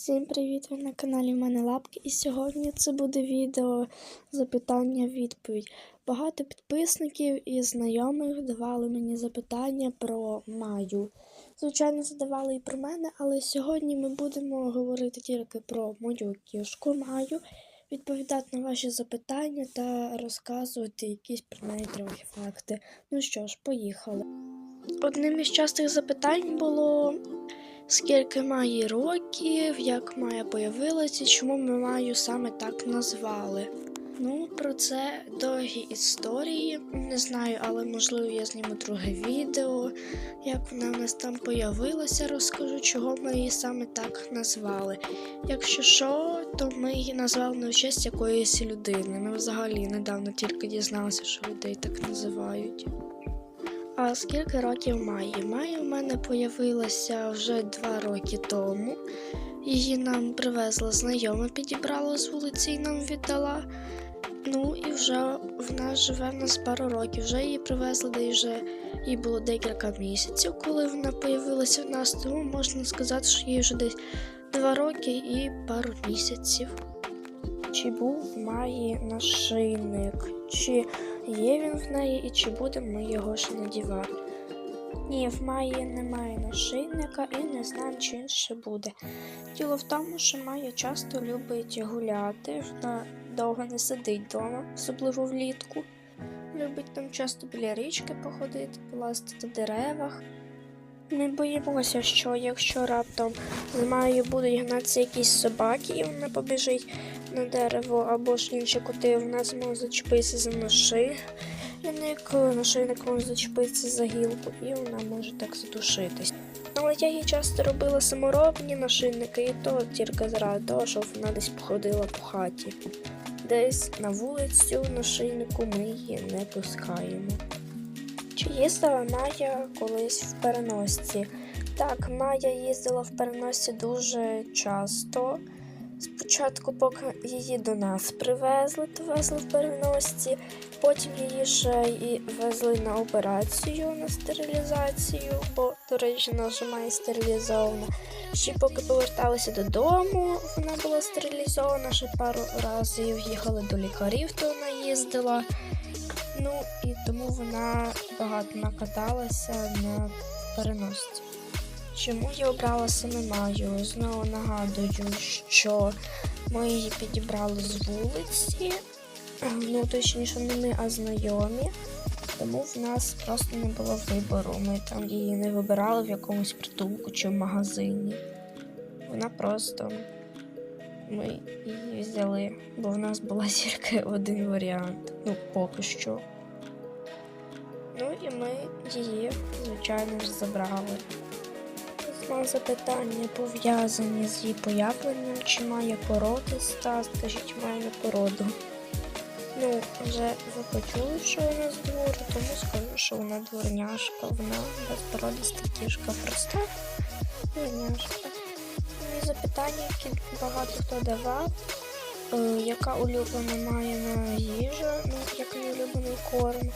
Всім привіт! Ви на каналі в мене лапки. І сьогодні це буде відео запитання-відповідь. Багато підписників і знайомих давали мені запитання про Маю. Звичайно, задавали і про мене, але сьогодні ми будемо говорити тільки про мою кішку Маю, відповідати на ваші запитання та розказувати якісь про неї трохи факти. Ну що ж, поїхали. Одним із частих запитань було скільки має років, як Майя появилася, чому ми Маю саме так назвали. Ну, про це довгі історії. Не знаю, але можливо я зніму друге відео. Як вона в нас там появилася, розкажу, чого ми її саме так назвали. Якщо що, то ми її назвали в честь якоїсь людини. Ми взагалі недавно тільки дізналися, що людей так називають. А скільки років Майї? Майя в мене появилася вже два роки тому. Її нам привезла знайома, підібрала з вулиці і нам віддала. Ну і вже вона живе в нас пару років. Вже її привезли, де вже їй було декілька місяців, коли вона появилася в нас, тому можна сказати, що їй вже десь два роки і пару місяців. Чи був Майї нашийник? Чи є він в неї і чи будемо ми його ще надівати? Ні, в Майї немає нашийника і не знаю, чи він ще буде. Діло в тому, що Майя часто любить гуляти, вона довго не сидить вдома, особливо влітку. Любить там часто біля річки походити, полазити на деревах. Ми боїмося, що якщо раптом з Майєю будуть гнатися якісь собаки, і вона побіжить на дерево або ж інші коти, вона зможе зачепитися за ноши. Яник нашийником зачепиться за гілку, і вона може так задушитись. Але я їй часто робила саморобні нашийники, і то тільки заради того, щоб вона десь походила по хаті. Десь на вулицю нашийнику ми її не пускаємо. Чи їздила Майя колись в переносці? Так, Майя їздила в переносці дуже часто. Спочатку, поки її до нас привезли, то везли в переносці, потім її ще і везли на операцію на стерилізацію, бо, до речі, наша має стерилізована. Ще поки поверталися додому, вона була стерилізована, ще пару разів їхали до лікарів, то вона їздила. Ну тому вона багато накаталася на переносці. Чому я обрала саме Маю? Знову нагадую, що ми її підібрали з вулиці, ну точніше, не ми, а знайомі. Тому в нас просто не було вибору. Ми там її не вибирали в якомусь притулку чи в магазині. Вона просто ми її взяли, бо в нас була тільки один варіант. Ну, поки що. Ну і ми її, звичайно ж, забрали. Знову запитання пов'язані з її появленням, чи має породиста, скажіть, має породу. Ну, вже ви почули, що вона з двору, тому скажу, що вона дворняшка, вона безпородиста кішка, проста дворняшка. І запитання, які багато хто давав, яка улюблена має їжа, ну, який улюблений корм,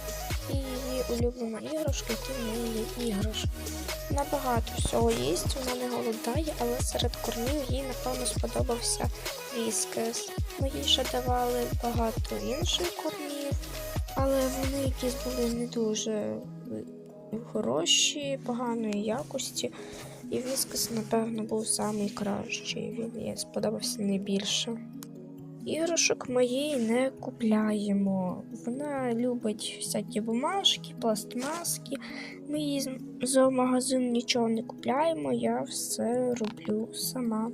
і її улюблена іграшка, які в неї є іграшки. Вона багато всього їсть, вона не голодає, але серед кормів їй, напевно, сподобався віскес. Ми їй ще давали багато інших кормів, але вони якісь були не дуже хороші, поганої якості. І віскес, напевно, був найкращий. Він їй сподобався найбільше. Іграшок їй не купляємо. Вона любить всякі бумажки, пластмаски. Ми їй з зоомагазину нічого не купляємо, я все роблю сама.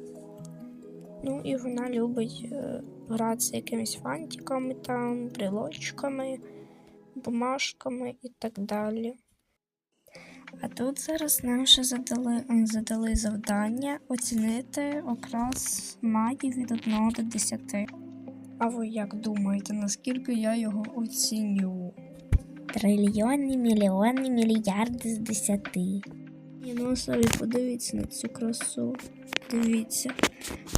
Ну і вона любить е, гратися якимись фантиками, там, брелочками, бумажками і так далі. А тут зараз нам ще задали, задали завдання оцінити окрас магії від 1 до 10. А ви як думаєте, наскільки я його оціню? Трильйони, мільйони, мільярди з десяти. Ні, ну подивіться на цю красу. Дивіться.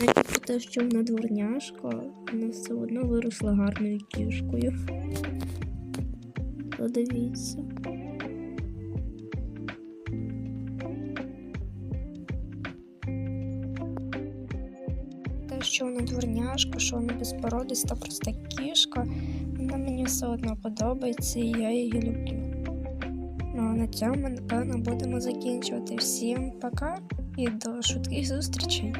Навіть про те, що вона дворняшка, вона все одно виросла гарною кішкою. Подивіться. Що вона дворняшка, що вона безпородиста, проста кішка. Вона мені все одно подобається і я її люблю. Ну а на цьому, напевно, будемо закінчувати. Всім пока і до швидких зустрічей!